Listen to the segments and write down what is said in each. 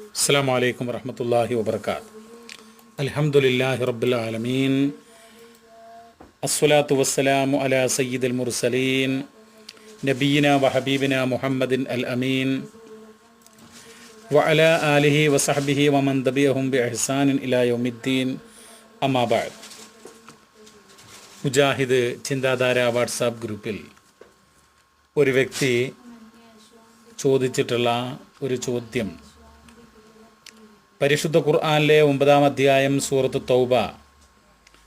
അസ്സാം വലൈക്കും വറഹമത്തല്ലാഹി വബർക്കാത്ത് അൽഹംദുലില്ലാഹി റബ്ബിൽ ആലമീൻ. അസ്സലാത്തു വസ്സലാമു അലാ സയ്യിദുൽ മുർസലീൻ. നബീന വഹബീബിന മുഹമ്മദിൻ അൽ അമീൻ. വഅല ആലിഹി വസഹബിഹി വമൻ തബിയഹും ബി ഇഹ്സാനിൻ ഇലാ യൗമിദ്ദീൻ. അമ്മാ ബഅദ്. മുജാഹിദ് ചിന്താധാര വാട്സാപ്പ് ഗ്രൂപ്പിൽ ഒരു വ്യക്തി ചോദിച്ചിട്ടുള്ള ഒരു ചോദ്യം പരിശുദ്ധ ഖുർആാനിലെ ഒമ്പതാം അധ്യായം സൂറത്ത് തൗബ.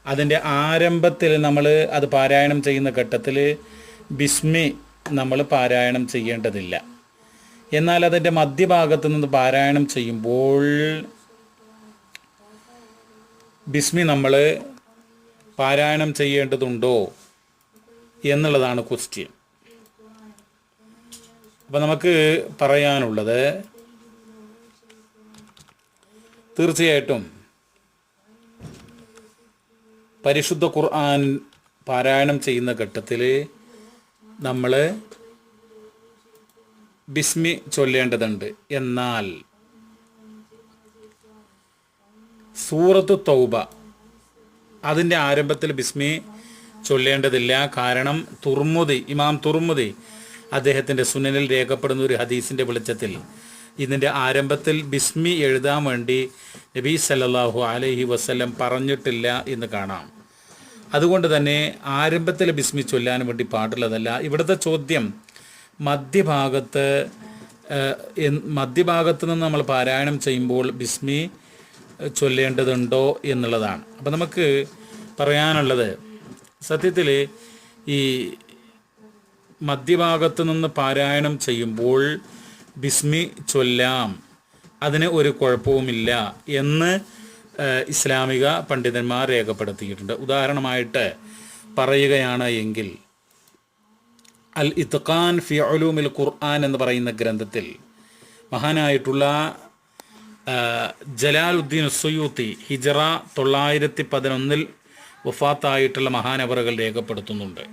അതിന്റെ ആരംഭത്തിൽ നമ്മൾ അത് പാരായണം ചെയ്യുന്ന ഘട്ടത്തിൽ ബിസ്മി നമ്മൾ പാരായണം ചെയ്യേണ്ടതില്ല. എന്നാൽ അതിന്റെ മധ്യഭാഗത്ത് നിന്ന് പാരായണം ചെയ്യുമ്പോൾ ബിസ്മി നമ്മൾ പാരായണം ചെയ്യേണ്ടതുണ്ടോ എന്നുള്ളതാണ് ക്വസ്റ്റ്യൻ. അപ്പം നമുക്ക് പറയാനുള്ളത് തീർച്ചയായിട്ടും പരിശുദ്ധ ഖുർആൻ പാരായണം ചെയ്യുന്ന ഘട്ടത്തിൽ നമ്മൾ ബിസ്മി ചൊല്ലേണ്ടതുണ്ട്. എന്നാൽ സൂറത്ത് തൗബ അതിന്റെ ആരംഭത്തിൽ ബിസ്മി ചൊല്ലേണ്ടതില്ല. കാരണം തുർമുദി ഇമാം തുർമുദി അദ്ദേഹത്തിന്റെ സുനനിൽ രേഖപ്പെടുന്ന ഒരു ഹദീസിന്റെ വെളിച്ചത്തിൽ ഇതിന്റെ ആരംഭത്തിൽ ബിസ്മി എഴുതാൻ വേണ്ടി നബി സല്ലാഹു അലഹി വസല്ലം പറഞ്ഞിട്ടില്ല എന്ന് കാണാം. അതുകൊണ്ട് തന്നെ ആരംഭത്തിൽ ബിസ്മി ചൊല്ലാൻ വേണ്ടി പാടുള്ളതല്ല. ഇവിടുത്തെ ചോദ്യം മധ്യഭാഗത്ത് മധ്യഭാഗത്ത് നിന്ന് നമ്മൾ പാരായണം ചെയ്യുമ്പോൾ ബിസ്മി ചൊല്ലേണ്ടതുണ്ടോ എന്നുള്ളതാണ്. അപ്പം നമുക്ക് പറയാനുള്ളത് സത്യത്തിൽ ഈ മധ്യഭാഗത്ത് നിന്ന് പാരായണം ചെയ്യുമ്പോൾ ബിസ്മി ചൊല്ലാം. അതിന് ഒരു കുഴപ്പവുമില്ല എന്ന് ഇസ്ലാമിക പണ്ഡിതന്മാർ രേഖപ്പെടുത്തിയിട്ടുണ്ട്. ഉദാഹരണമായിട്ട് പറയുകയാണ് എങ്കിൽ അൽ ഇത്ഖാൻ ഫി അലൂമിൽ ഖുർആൻ എന്ന് പറയുന്ന ഗ്രന്ഥത്തിൽ മഹാനായിട്ടുള്ള ജലാലുദ്ദീൻ സുയൂത്തി ഹിജറ തൊള്ളായിരത്തി പതിനൊന്നിൽ വഫാത്തായിട്ടുള്ള മഹാനവറുകൾ രേഖപ്പെടുത്തുന്നുണ്ട്.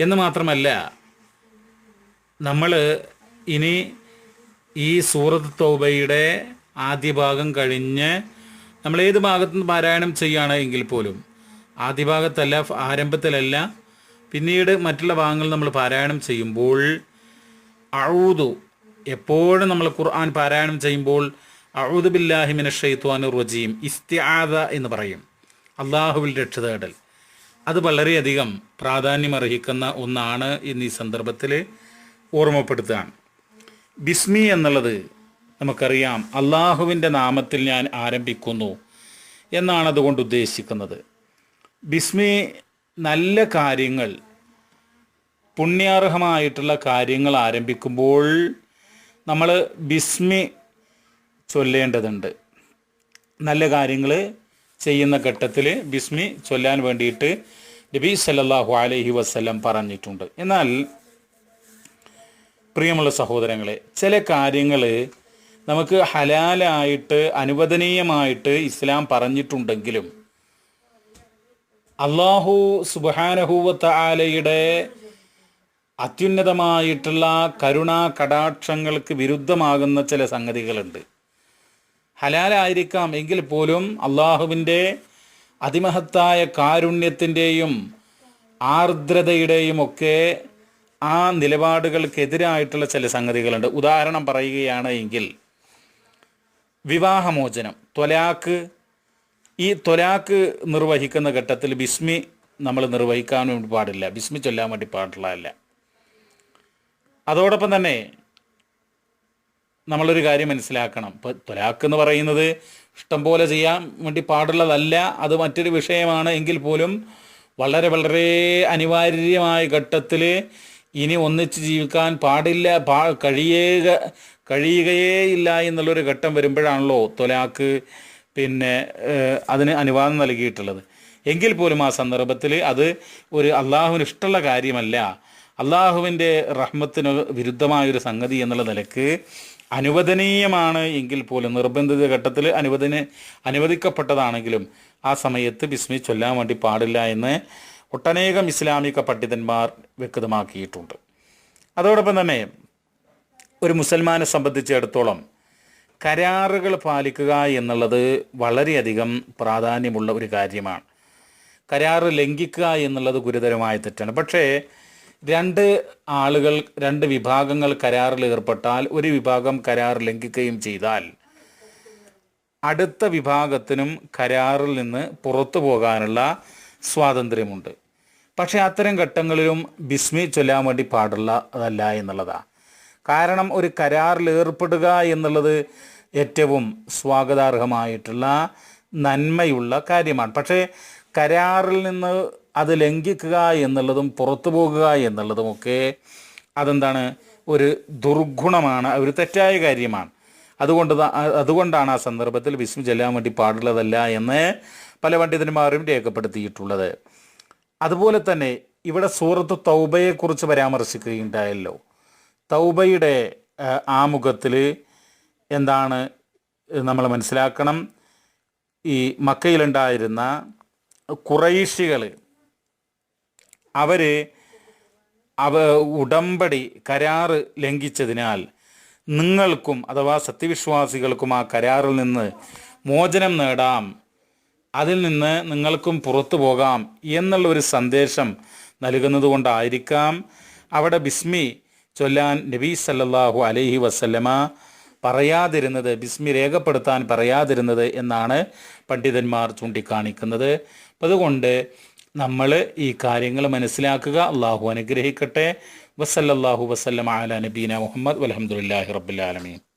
എന്ന് മാത്രമല്ല നമ്മൾ ഇനി ഈ സൂറത്ത് തൗബയുടെ ആദ്യ ഭാഗം കഴിഞ്ഞ് നമ്മൾ ഏത് ഭാഗത്തു നിന്ന് പാരായണം ചെയ്യുകയാണ് എങ്കിൽ പോലും ആദ്യ ഭാഗത്തല്ല ആരംഭത്തിലല്ല പിന്നീട് മറ്റുള്ള ഭാഗങ്ങൾ നമ്മൾ പാരായണം ചെയ്യുമ്പോൾ അഴുതു എപ്പോഴും നമ്മൾ ഖുർആൻ പാരായണം ചെയ്യുമ്പോൾ അഴുതു ബില്ലാഹി ഷെയ്ത്വാൻ റജീം ഇസ്തിആദ എന്ന് പറയും. അള്ളാഹുവിൽ രക്ഷ തേടൽ. അത് വളരെയധികം പ്രാധാന്യം അർഹിക്കുന്ന ഒന്നാണ് ഇന്ന് ഈ സന്ദർഭത്തിൽ ഓർമ്മപ്പെടുത്തുകയാണ്. ബിസ്മി എന്നുള്ളത് നമുക്കറിയാം. അള്ളാഹുവിന്റെ നാമത്തിൽ ഞാൻ ആരംഭിക്കുന്നു എന്നാണ് അതുകൊണ്ട് ഉദ്ദേശിക്കുന്നത്. ബിസ്മി നല്ല കാര്യങ്ങൾ പുണ്യാർഹമായിട്ടുള്ള കാര്യങ്ങൾ ആരംഭിക്കുമ്പോൾ നമ്മൾ ബിസ്മി ചൊല്ലേണ്ടതുണ്ട്. നല്ല കാര്യങ്ങൾ ചെയ്യുന്ന ഘട്ടത്തിൽ ബിസ്മി ചൊല്ലാൻ വേണ്ടിയിട്ട് നബി സല്ലാഹു അലഹി വസല്ലം പറഞ്ഞിട്ടുണ്ട്. എന്നാൽ പ്രിയമുള്ള സഹോദരങ്ങളെ ചില കാര്യങ്ങൾ നമുക്ക് ഹലാലായിട്ട് അനുവദനീയമായിട്ട് ഇസ്ലാം പറഞ്ഞിട്ടുണ്ടെങ്കിലും അള്ളാഹു സുബാനഹൂവത്ത ആലയുടെ അത്യുന്നതമായിട്ടുള്ള കരുണാ കടാക്ഷങ്ങൾക്ക് വിരുദ്ധമാകുന്ന ചില സംഗതികളുണ്ട്. ഹലാലായിരിക്കാം എങ്കിൽ പോലും അള്ളാഹുവിന്റെ അതിമഹത്തായ കാരുണ്യത്തിന്റെയും ആർദ്രതയുടെയും ഒക്കെ ആ നിലപാടുകൾക്കെതിരായിട്ടുള്ള ചില സംഗതികളുണ്ട്. ഉദാഹരണം പറയുകയാണ് എങ്കിൽ വിവാഹമോചനം. ത്വലാക്ക് ഈ ത്വലാക്ക് നിർവഹിക്കുന്ന ഘട്ടത്തിൽ ബിസ്മി നമ്മൾ നിർവഹിക്കാൻ വേണ്ടി പാടില്ല. ബിസ്മി ചൊല്ലാൻ വേണ്ടി പാടുള്ളതല്ല അതോടൊപ്പം തന്നെ നമ്മളൊരു കാര്യം മനസ്സിലാക്കണം. ഇപ്പോൾ ത്വലാക്ക് എന്ന് പറയുന്നത് ഇഷ്ടം പോലെ ചെയ്യാൻ വേണ്ടി പാടുള്ളതല്ല അത് മറ്റൊരു വിഷയമാണ്. എങ്കിൽ പോലും വളരെ വളരെ അനിവാര്യമായ ഘട്ടത്തിൽ ഇനി ഒന്നിച്ച് ജീവിക്കാൻ പാടില്ല പാ കഴിയുക കഴിയുകയേ ഇല്ല എന്നുള്ളൊരു ഘട്ടം വരുമ്പോഴാണല്ലോ തൊലാക്ക് പിന്നെ അതിന് അനുവാദം നൽകിയിട്ടുള്ളത്. എങ്കിൽ പോലും ആ സന്ദർഭത്തിൽ അത് ഒരു അള്ളാഹുവിന് ഇഷ്ടമുള്ള കാര്യമല്ല. അള്ളാഹുവിന്റെ റഹ്മത്തിന് വിരുദ്ധമായൊരു സംഗതി എന്നുള്ള നിലയ്ക്ക് അനുവദനീയമാണ് എങ്കിൽ പോലും നിർബന്ധിത ഘട്ടത്തിൽ അനുവദന അനുവദിക്കപ്പെട്ടതാണെങ്കിലും ആ സമയത്ത് ബിസ്മി ചൊല്ലാൻ വേണ്ടി പാടില്ല എന്ന് ഒട്ടനേകം ഇസ്ലാമിക പണ്ഡിതന്മാർ വ്യക്തമാക്കിയിട്ടുണ്ട്. അതോടൊപ്പം തന്നെ ഒരു മുസൽമാനെ സംബന്ധിച്ചിടത്തോളം കരാറുകൾ പാലിക്കുക എന്നുള്ളത് വളരെയധികം പ്രാധാന്യമുള്ള ഒരു കാര്യമാണ്. കരാറ് ലംഘിക്കുക എന്നുള്ളത് ഗുരുതരമായ തെറ്റാണ്. പക്ഷേ രണ്ട് ആളുകൾ രണ്ട് വിഭാഗങ്ങൾ കരാറിൽ ഏർപ്പെട്ടാൽ ഒരു വിഭാഗം കരാർ ലംഘിക്കുകയും ചെയ്താൽ അടുത്ത വിഭാഗത്തിനും കരാറിൽ നിന്ന് പുറത്തു പോകാനുള്ള സ്വാതന്ത്ര്യമുണ്ട്. പക്ഷേ അത്തരം ഘട്ടങ്ങളിലും ബിസ്മി ചൊല്ലാൻ വേണ്ടി പാടുള്ള അതല്ല എന്നുള്ളതാണ് കാരണം ഒരു കരാറിൽ ഏർപ്പെടുക എന്നുള്ളത് ഏറ്റവും സ്വാഗതാർഹമായിട്ടുള്ള നന്മയുള്ള കാര്യമാണ്. പക്ഷേ കരാറിൽ നിന്ന് അത് ലംഘിക്കുക എന്നുള്ളതും പുറത്തു പോകുക എന്നുള്ളതുമൊക്കെ അതെന്താണ്? ഒരു ദുർഗുണമാണ് ഒരു തെറ്റായ കാര്യമാണ്. അതുകൊണ്ട് അതുകൊണ്ടാണ് ആ സന്ദർഭത്തിൽ വിസ്മി ചെല്ലാൻ വേണ്ടി പാടുള്ളതല്ല എന്ന് പല പണ്ഡിതന്മാരും രേഖപ്പെടുത്തിയിട്ടുള്ളത്. അതുപോലെ തന്നെ ഇവിടെ സൂറത്ത് തൗബയെക്കുറിച്ച് പരാമർശിക്കുകയുണ്ടായല്ലോ. തൗബയുടെ ആമുഖത്തിൽ എന്താണ് നമ്മൾ മനസ്സിലാക്കണം. ഈ മക്കയിലുണ്ടായിരുന്ന കുറൈശികൾ അവർ അവ ഉടമ്പടി കരാറ് ലംഘിച്ചതിനാൽ നിങ്ങൾക്കും അഥവാ സത്യവിശ്വാസികൾക്കും ആ കരാറിൽ നിന്ന് മോചനം നേടാം അതിൽ നിന്ന് നിങ്ങൾക്കും പുറത്തു പോകാം എന്നുള്ള ഒരു സന്ദേശം നൽകുന്നത് കൊണ്ടായിരിക്കാം അവിടെ ബിസ്മി ചൊല്ലാൻ നബീ സല്ലാഹു അലൈഹി വസല്ലമ പറയാതിരുന്നത് ബിസ്മി രേഖപ്പെടുത്താൻ പറയാതിരുന്നത് എന്നാണ് പണ്ഡിതന്മാർ ചൂണ്ടിക്കാണിക്കുന്നത്. അതുകൊണ്ട് നമ്മൾ ഈ കാര്യങ്ങൾ മനസ്സിലാക്കുക. അള്ളാഹു അനുഗ്രഹിക്കട്ടെ. വസല്ലാഹു വസല്ലം അല നബീന മുഹമ്മദ്. വലഹമുല്ലാഹി റബ്ബുലാലമീൻ